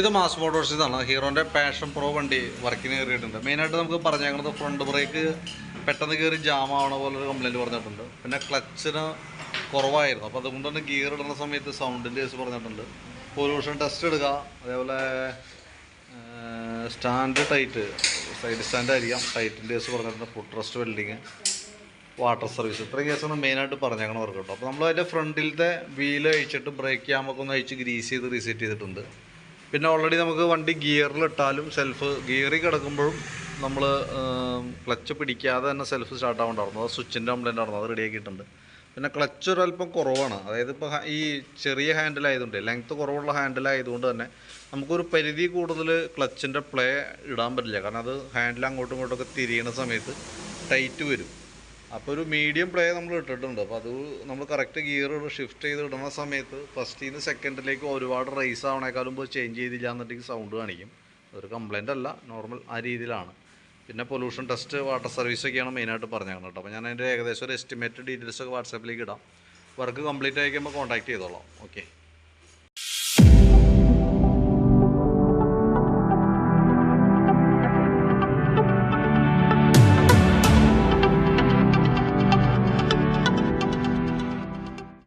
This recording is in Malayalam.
ഇത് മാസ് മോട്ടോഴ്സ് ഇതാണ്. ഹീറോന്റെ പാഷൻ പ്രോ വണ്ടി വർക്കിന് കയറിയിട്ടുണ്ട്. മെയിനായിട്ട് നമുക്ക് പറഞ്ഞേക്കുന്നത് ഫ്രണ്ട് ബ്രേക്ക് പെട്ടെന്ന് കയറി ജാം ആവണ പോലൊരു കംപ്ലൈന്റ് പറഞ്ഞിട്ടുണ്ട്. പിന്നെ ക്ലച്ചിന് കുറവായിരുന്നു. അപ്പോൾ അതുകൊണ്ട് തന്നെ ഗിയർ ഇടുന്ന സമയത്ത് സൗണ്ടിന്റെ കേസ് പറഞ്ഞിട്ടുണ്ട്. പൊല്യൂഷൻ ടെസ്റ്റ് എടുക്കുക അതേപോലെ സ്റ്റാൻഡ് ടൈറ്റ് സൈഡ് സ്റ്റാൻഡ് ആയിരിക്കാം. ടൈറ്റിന്റെ കേസ് പറഞ്ഞിട്ടുണ്ട്. Food trust welding water service ഇത്രയും കേസാണ് മെയിനായിട്ട് പറഞ്ഞേക്കണം വർക്ക് കേട്ടോ. അപ്പോൾ നമ്മൾ അതിന്റെ ഫ്രണ്ടിലത്തെ വീൽ അഴിച്ചിട്ട് ബ്രേക്ക് ക്യാമൊക്കെ ഒന്ന് അഴിച്ച് ഗ്രീസ് ചെയ്ത് റീസെറ്റ് ചെയ്തിട്ടുണ്ട്. പിന്നെ ഓൾറെഡി നമുക്ക് വണ്ടി ഗിയറിലിട്ടാലും സെൽഫ് ഗിയറിൽ കിടക്കുമ്പോഴും നമ്മൾ ക്ലച്ച് പിടിക്കാതെ തന്നെ സെൽഫ് സ്റ്റാർട്ട് ആവുന്നുണ്ടായിരുന്നു അത് സ്വിച്ചിന്റെ കംപ്ലൈന്റ് ആയിരുന്നു. അത് റെഡിയാക്കിയിട്ടുണ്ട് പിന്നെ ക്ലച്ച് ഒരല്പം കുറവാണ്. അതായത് ഇപ്പോൾ ഈ ചെറിയ ഹാൻഡിലായതുകൊണ്ട് ലെങ്ത്ത് കുറവുള്ള ഹാൻഡിലായതുകൊണ്ട് തന്നെ നമുക്കൊരു പരിധി കൂടുതൽ ക്ലച്ചിന്റെ പ്ലേ ഇടാൻ പറ്റില്ല. കാരണം അത് ഹാൻഡിൽ അങ്ങോട്ടും ഇങ്ങോട്ടൊക്കെ തിരിയണ സമയത്ത് ടൈറ്റ് വരും. അപ്പോൾ ഒരു മീഡിയം പ്ലേ നമ്മൾ ഇട്ടിട്ടുണ്ട്. അപ്പോൾ അത് നമ്മൾ കറക്റ്റ് ഗിയർ ഷിഫ്റ്റ് ചെയ്ത് ഇടുന്ന സമയത്ത് ഫസ്റ്റിൽ നിന്ന് സെക്കൻഡിലേക്ക് ഒരുപാട് റേസ് ആവണേക്കാളും പോയി ചേഞ്ച് ചെയ്തില്ല എന്നുണ്ടെങ്കിൽ സൗണ്ട് കാണിക്കും. അതൊരു കംപ്ലൈന്റ് അല്ല നോർമൽ ആ രീതിയിലാണ്. പിന്നെ പൊല്യൂഷൻ ടെസ്റ്റ് വാട്ടർ സർവീസ് ഒക്കെയാണ് മെയിനായിട്ട് പറഞ്ഞേക്കുന്നത് കേട്ടോ. അപ്പോൾ ഞാൻ അതിന്റെ ഏകദേശം ഒരു എസ്റ്റിമേറ്റ് ഡീറ്റെയിൽസ് ഒക്കെ വാട്സാപ്പിലേക്ക് ഇടാം. വർക്ക് കംപ്ലീറ്റ് ആയിക്കുമ്പോൾ കോൺടാക്ട് ചെയ്തോളാം. ഓക്കെ